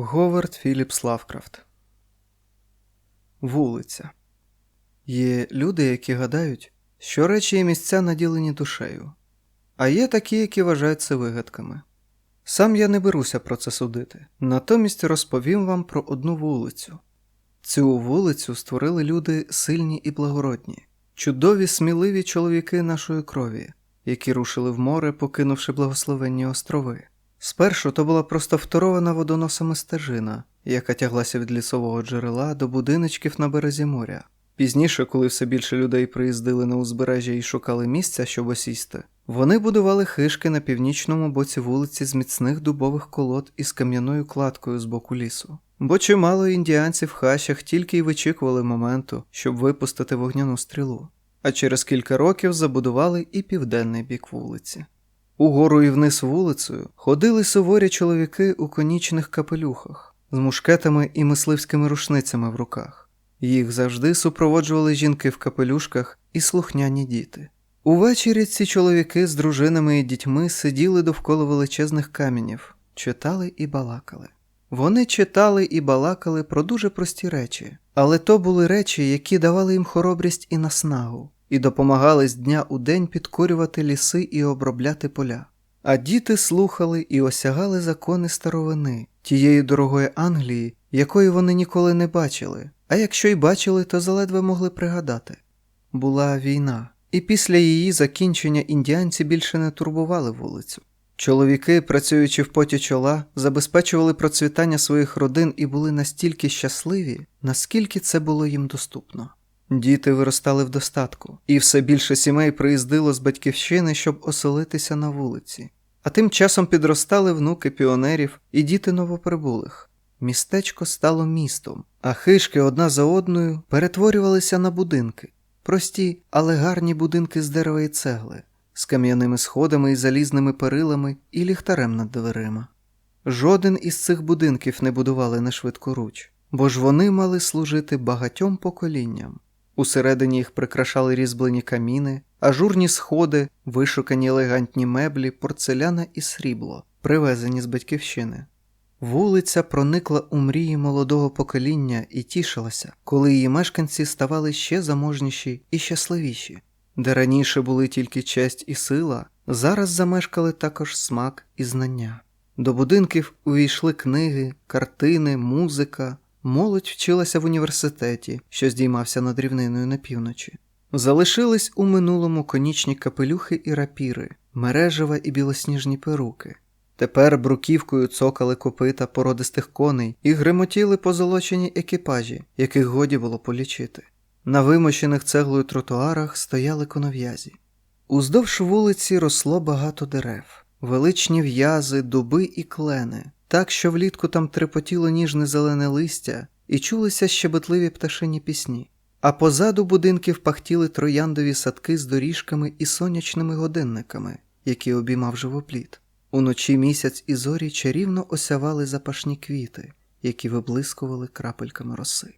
Говард Філіпс Лавкрафт Вулиця. Є люди, які гадають, що речі і місця наділені душею, а є такі, які вважають це вигадками. Сам я не беруся про це судити, натомість розповім вам про одну вулицю. Цю вулицю створили люди сильні і благородні, чудові, сміливі чоловіки нашої крові, які рушили в море, покинувши благословенні острови. Спершу то була просто вторована водоносами стежина, яка тяглася від лісового джерела до будиночків на березі моря. Пізніше, коли все більше людей приїздили на узбережжя і шукали місця, щоб осісти, вони будували хишки на північному боці вулиці з міцних дубових колод із кам'яною кладкою з боку лісу. Бо чимало індіанців в хащах тільки й вичікували моменту, щоб випустити вогняну стрілу, а через кілька років забудували і південний бік вулиці. Угору і вниз вулицею ходили суворі чоловіки у конічних капелюхах з мушкетами і мисливськими рушницями в руках. Їх завжди супроводжували жінки в капелюшках і слухняні діти. Увечері ці чоловіки з дружинами і дітьми сиділи довкола величезних каменів, читали і балакали. Вони читали і балакали про дуже прості речі, але то були речі, які давали їм хоробрість і наснагу, і допомагали з дня у день підкорювати ліси і обробляти поля. А діти слухали і осягали закони старовини, тієї дорогої Англії, якої вони ніколи не бачили, а якщо й бачили, то заледве могли пригадати. Була війна, і після її закінчення індіанці більше не турбували вулицю. Чоловіки, працюючи в поті чола, забезпечували процвітання своїх родин і були настільки щасливі, наскільки це було їм доступно. Діти виростали в достатку, і все більше сімей приїздило з батьківщини, щоб оселитися на вулиці. А тим часом підростали внуки піонерів і діти новоприбулих. Містечко стало містом, а хишки одна за одною перетворювалися на будинки, прості, але гарні будинки з дерева і цегли, з кам'яними сходами і залізними перилами і ліхтарем над дверима. Жоден із цих будинків не будували на швидкоруч, бо ж вони мали служити багатьом поколінням. Усередині їх прикрашали різьблені каміни, ажурні сходи, вишукані елегантні меблі, порцеляна і срібло, привезені з батьківщини. Вулиця проникла у мрії молодого покоління і тішилася, коли її мешканці ставали ще заможніші і щасливіші, де раніше були тільки честь і сила, зараз замешкали також смак і знання. До будинків увійшли книги, картини, музика. Молодь вчилася в університеті, що здіймався над рівниною на півночі. Залишились у минулому конічні капелюхи і рапіри, мережева і білосніжні перуки. Тепер бруківкою цокали копита породистих коней і гремотіли позолочені екіпажі, яких годі було полічити. На вимощених цеглою тротуарах стояли конов'язі. Уздовж вулиці росло багато дерев, величні в'язи, дуби і клени, так що влітку там трепотіло ніжне зелене листя і чулися щебетливі пташині пісні, а позаду будинків пахтіли трояндові садки з доріжками і сонячними годинниками, які обіймав живопліт. Уночі місяць і зорі чарівно осявали запашні квіти, які виблискували крапельками роси.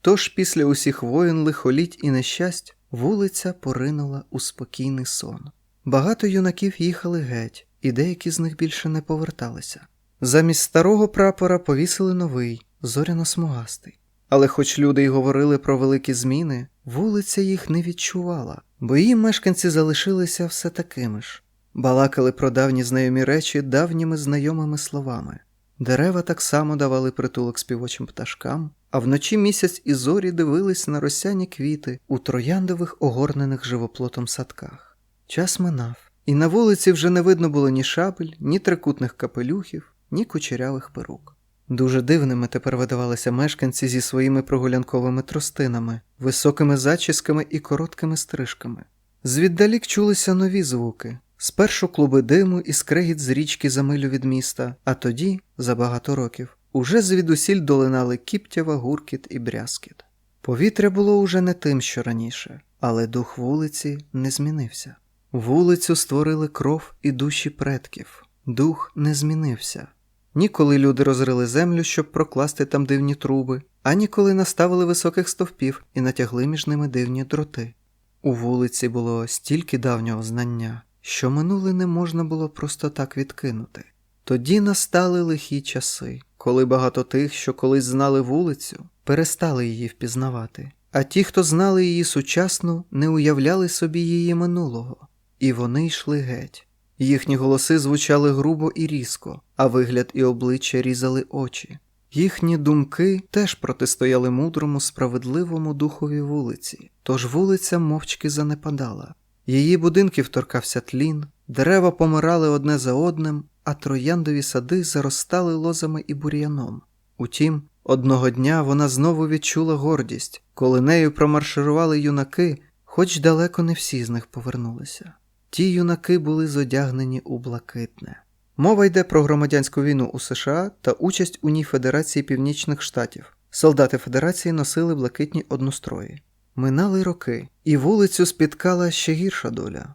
Тож після усіх воїн, лихоліть і нещасть вулиця поринула у спокійний сон. Багато юнаків їхали геть, і деякі з них більше не поверталися. Замість старого прапора повісили новий, зоряно-смугастий. Але хоч люди й говорили про великі зміни, вулиця їх не відчувала, бо її мешканці залишилися все такими ж, балакали про давні знайомі речі давніми знайомими словами. Дерева так само давали притулок співочим пташкам, а вночі місяць і зорі дивились на росяні квіти у трояндових огорнених живоплотом садках. Час минав, і на вулиці вже не видно було ні шабель, ні трикутних капелюхів, ні кучерявих перук. Дуже дивними тепер видавалися мешканці зі своїми прогулянковими тростинами, високими зачісками і короткими стрижками. Звіддалік чулися нові звуки спершу клуби диму і скрегіт з річки за милю від міста, а тоді, за багато років, уже звідусіль долинали кіптєва, гуркіт і брязкіт. Повітря було уже не тим, що раніше, але дух вулиці не змінився. Вулицю створили кров і душі предків. Дух не змінився. Ніколи люди розрили землю, щоб прокласти там дивні труби, ані коли наставили високих стовпів і натягли між ними дивні дроти. У вулиці було стільки давнього знання, що минуле не можна було просто так відкинути. Тоді настали лихі часи, коли багато тих, що колись знали вулицю, перестали її впізнавати, а ті, хто знали її сучасну, не уявляли собі її минулого, і вони йшли геть. Їхні голоси звучали грубо і різко, а вигляд і обличчя різали очі. Їхні думки теж протистояли мудрому, справедливому духові вулиці, тож вулиця мовчки занепадала. Її будинків торкався тлін, дерева помирали одне за одним, а трояндові сади заростали лозами і бур'яном. Утім, одного дня вона знову відчула гордість, коли нею промарширували юнаки, хоч далеко не всі з них повернулися. Ті юнаки були зодягнені у блакитне. Мова йде про громадянську війну у США та участь у ній Федерації Північних Штатів. Солдати Федерації носили блакитні однострої. Минали роки, і вулицю спіткала ще гірша доля.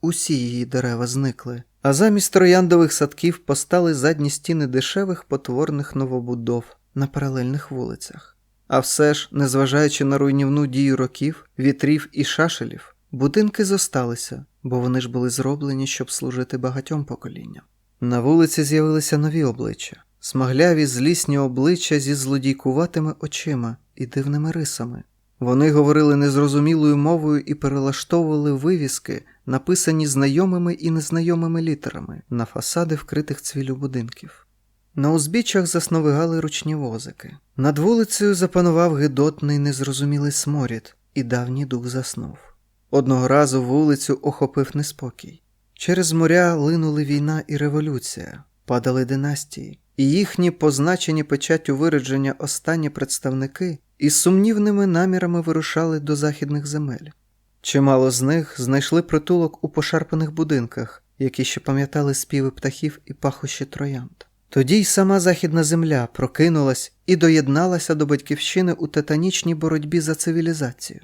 Усі її дерева зникли, а замість трояндових садків постали задні стіни дешевих потворних новобудов на паралельних вулицях. А все ж, незважаючи на руйнівну дію років, вітрів і шашелів, будинки зосталися, бо вони ж були зроблені, щоб служити багатьом поколінням. На вулиці з'явилися нові обличчя, смагляві злісні обличчя зі злодійкуватими очима і дивними рисами. Вони говорили незрозумілою мовою і перелаштовували вивіски, написані знайомими і незнайомими літерами на фасади вкритих цвілю будинків. На узбіччях засновигали ручні возики. Над вулицею запанував гидотний незрозумілий сморід, і давній дух заснув. Одного разу вулицю охопив неспокій. Через моря линули війна і революція, падали династії, і їхні позначені печаттю виродження останні представники із сумнівними намірами вирушали до західних земель. Чимало з них знайшли притулок у пошарпаних будинках, які ще пам'ятали співи птахів і пахощі троянд. Тоді й сама західна земля прокинулась і доєдналася до батьківщини у титанічній боротьбі за цивілізацію.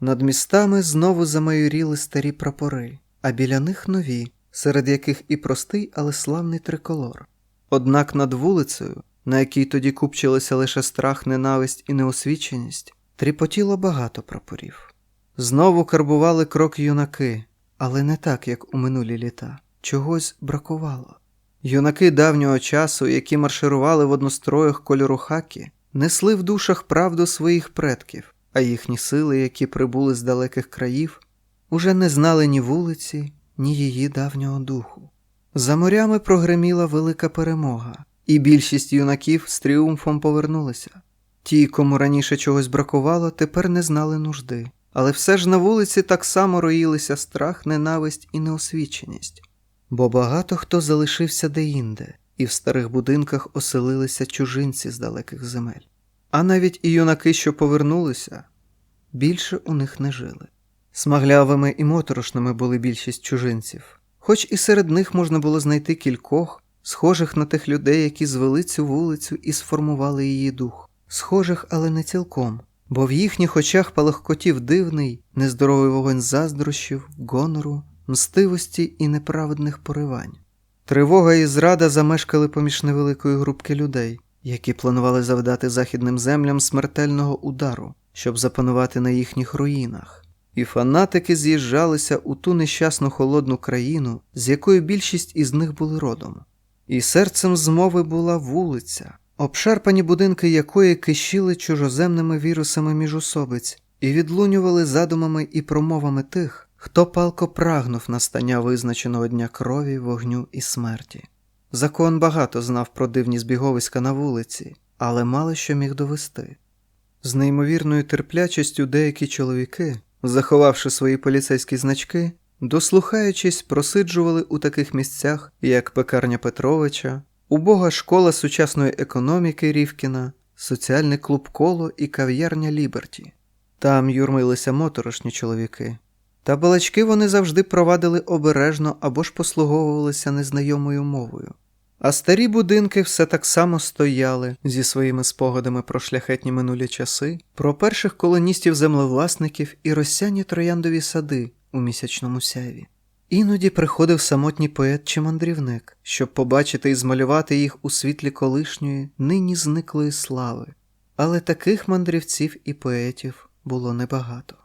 Над містами знову замайоріли старі прапори, а біля них нові, серед яких і простий, але славний триколор. Однак над вулицею, на якій тоді купчилися лише страх, ненависть і неосвіченість, тріпотіло багато прапорів. Знову карбували крок юнаки, але не так, як у минулі літа. Чогось бракувало. Юнаки давнього часу, які марширували в одностроях кольору хакі, несли в душах правду своїх предків, а їхні сили, які прибули з далеких країв, уже не знали ні вулиці, ні її давнього духу. За морями прогреміла велика перемога, і більшість юнаків з тріумфом повернулися. Ті, кому раніше чогось бракувало, тепер не знали нужди, але все ж на вулиці так само роїлися страх, ненависть і неосвіченість. Бо багато хто залишився деінде, і в старих будинках оселилися чужинці з далеких земель. А навіть і юнаки, що повернулися, більше у них не жили. Смаглявими і моторошними були більшість чужинців, хоч і серед них можна було знайти кількох, схожих на тих людей, які звели цю вулицю і сформували її дух, схожих, але не цілком, бо в їхніх очах палахкотів дивний, нездоровий вогонь заздрощів, гонору, мстивості і неправедних поривань. Тривога і зрада замешкали поміж невеликої групки людей, які планували завдати західним землям смертельного удару, щоб запанувати на їхніх руїнах. І фанатики з'їжджалися у ту нещасну холодну країну, з якої більшість із них були родом. І серцем змови була вулиця, обшарпані будинки якої кишіли чужоземними вірусами міжусобиць і відлунювали задумами і промовами тих, хто палко прагнув настання визначеного дня крові, вогню і смерті. Закон багато знав про дивні збіговиська на вулиці, але мало що міг довести. З неймовірною терплячістю деякі чоловіки, заховавши свої поліцейські значки, дослухаючись, просиджували у таких місцях, як пекарня Петровича, убога школа сучасної економіки Рівкіна, соціальний клуб коло і кав'ярня Ліберті. Там юрмилися моторошні чоловіки. Та балачки вони завжди провадили обережно або ж послуговувалися незнайомою мовою. А старі будинки все так само стояли зі своїми спогадами про шляхетні минулі часи, про перших колоністів землевласників і розсяні трояндові сади у місячному сяйві. Іноді приходив самотній поет чи мандрівник, щоб побачити і змалювати їх у світлі колишньої, нині зниклої слави. Але таких мандрівців і поетів було небагато.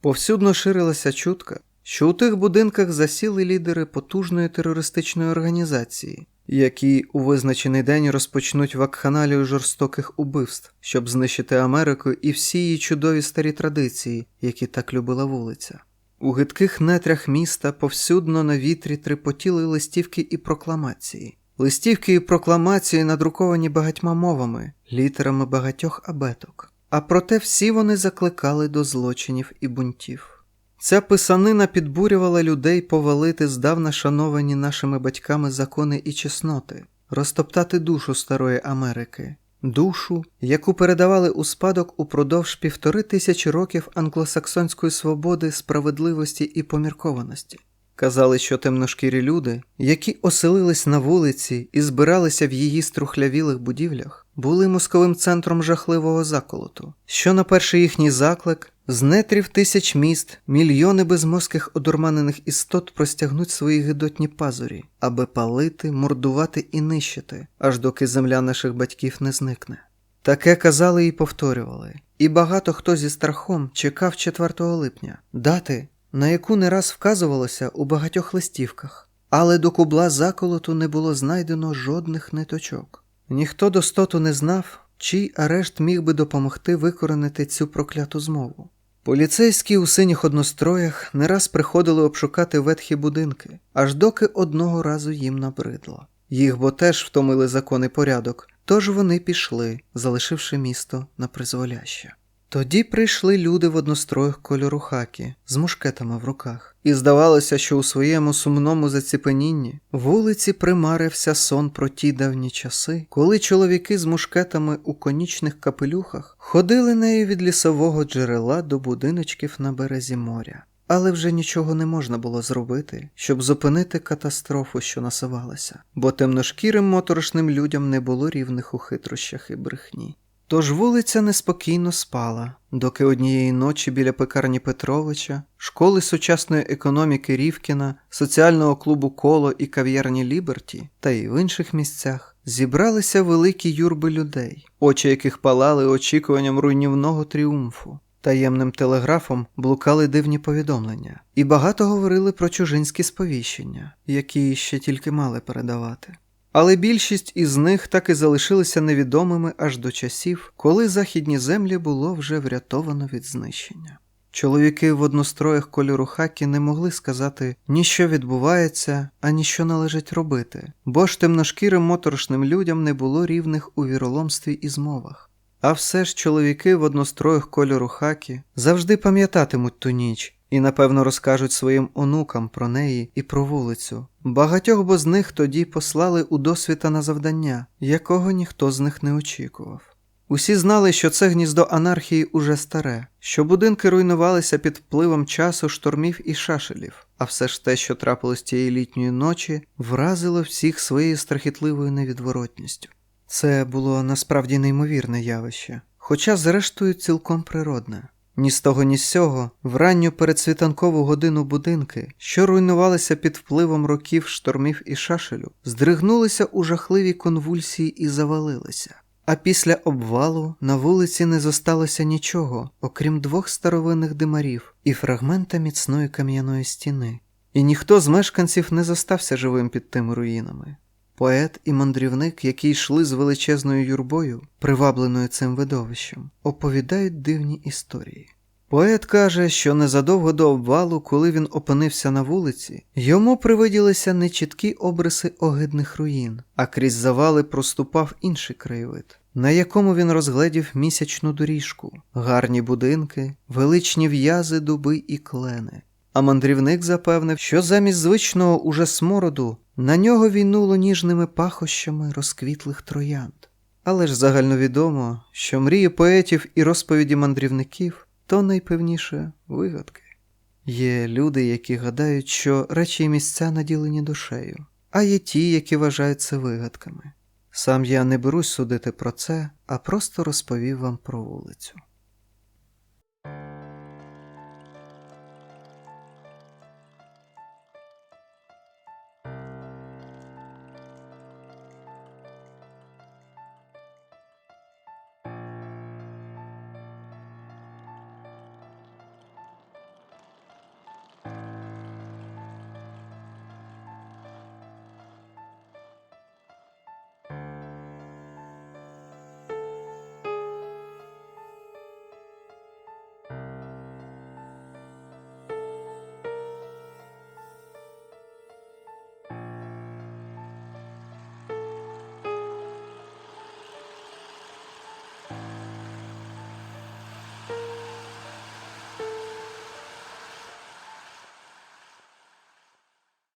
Повсюдно ширилася чутка, що у тих будинках засіли лідери потужної терористичної організації, які у визначений день розпочнуть вакханалію жорстоких убивств, щоб знищити Америку і всі її чудові старі традиції, які так любила вулиця. У гидких нетрях міста повсюдно на вітрі трепотіли листівки і прокламації. Листівки і прокламації надруковані багатьма мовами, літерами багатьох абеток. А проте всі вони закликали до злочинів і бунтів. Ця писанина підбурювала людей повалити здавна шановані нашими батьками закони і чесноти, розтоптати душу старої Америки, душу, яку передавали у спадок упродовж півтори тисячі років англосаксонської свободи, справедливості і поміркованості. Казали, що темношкірі люди, які оселились на вулиці і збиралися в її струхлявілих будівлях, були мозковим центром жахливого заколоту, що на перший їхній заклик з нетрів тисяч міст мільйони безмозких одурманених істот простягнуть свої гидотні пазурі, аби палити, мордувати і нищити, аж доки земля наших батьків не зникне. Таке казали і повторювали, і багато хто зі страхом чекав 4 липня, дати, на яку не раз вказувалося у багатьох листівках, але до кубла заколоту не було знайдено жодних ниточок. Ніхто достоту не знав, чий арешт міг би допомогти викоренити цю прокляту змову. Поліцейські у синіх одностроях не раз приходили обшукати ветхі будинки, аж доки одного разу їм набридло. Їх бо теж втомили закон порядок, тож вони пішли, залишивши місто на призволяще. Тоді прийшли люди в одностроях кольору хакі з мушкетами в руках, і здавалося, що у своєму сумному заціпенінні вулиці примарився сон про ті давні часи, коли чоловіки з мушкетами у конічних капелюхах ходили нею від лісового джерела до будиночків на березі моря. Але вже нічого не можна було зробити, щоб зупинити катастрофу, що насувалася, бо темношкірим моторошним людям не було рівних у хитрощах і брехні. Тож вулиця неспокійно спала, доки однієї ночі біля пекарні Петровича, школи сучасної економіки Рівкіна, соціального клубу Коло і кав'ярні Ліберті та й в інших місцях зібралися великі юрби людей, очі яких палали очікуванням руйнівного тріумфу. Таємним телеграфом блукали дивні повідомлення, і багато говорили про чужинські сповіщення, які ще тільки мали передавати. Але більшість із них так і залишилися невідомими аж до часів, коли західні землі було вже врятовано від знищення. Чоловіки в одностроях кольору хакі не могли сказати ні що відбувається, ані що належить робити, бо ж темношкірим моторошним людям не було рівних у віроломстві і змовах. А все ж чоловіки в одностроях кольору хакі завжди пам'ятатимуть ту ніч і напевно розкажуть своїм онукам про неї і про вулицю. Багатьох бо з них тоді послали у досвіта на завдання, якого ніхто з них не очікував. Усі знали, що це гніздо анархії уже старе, що будинки руйнувалися під впливом часу штормів і шашелів, а все ж те, що трапилось тієї літньої ночі, вразило всіх своєю страхітливою невідворотністю. Це було насправді неймовірне явище, хоча, зрештою, цілком природне. Ні з того, ні з сього, в ранню передсвітанкову годину будинки, що руйнувалися під впливом років штормів і шашелю, здригнулися у жахливій конвульсії і завалилися. А після обвалу на вулиці не зосталося нічого, окрім двох старовинних димарів і фрагмента міцної кам'яної стіни. І ніхто з мешканців не зостався живим під тими руїнами. Поет і мандрівник, які йшли з величезною юрбою, привабленою цим видовищем, оповідають дивні історії. Поет каже, що незадовго до обвалу, коли він опинився на вулиці, йому привиділися не чіткі обриси огидних руїн, а крізь завали проступав інший краєвид, на якому він розгледів місячну доріжку, гарні будинки, величні в'язи, дуби і клени. А мандрівник запевнив, що замість звичного уже смороду на нього війнуло ніжними пахощами розквітлих троянд. Але ж загальновідомо, що мрії поетів і розповіді мандрівників то найпевніше вигадки. Є люди, які гадають, що речі і місця наділені душею, а є ті, які вважають це вигадками. Сам я не берусь судити про це, а просто розповів вам про вулицю.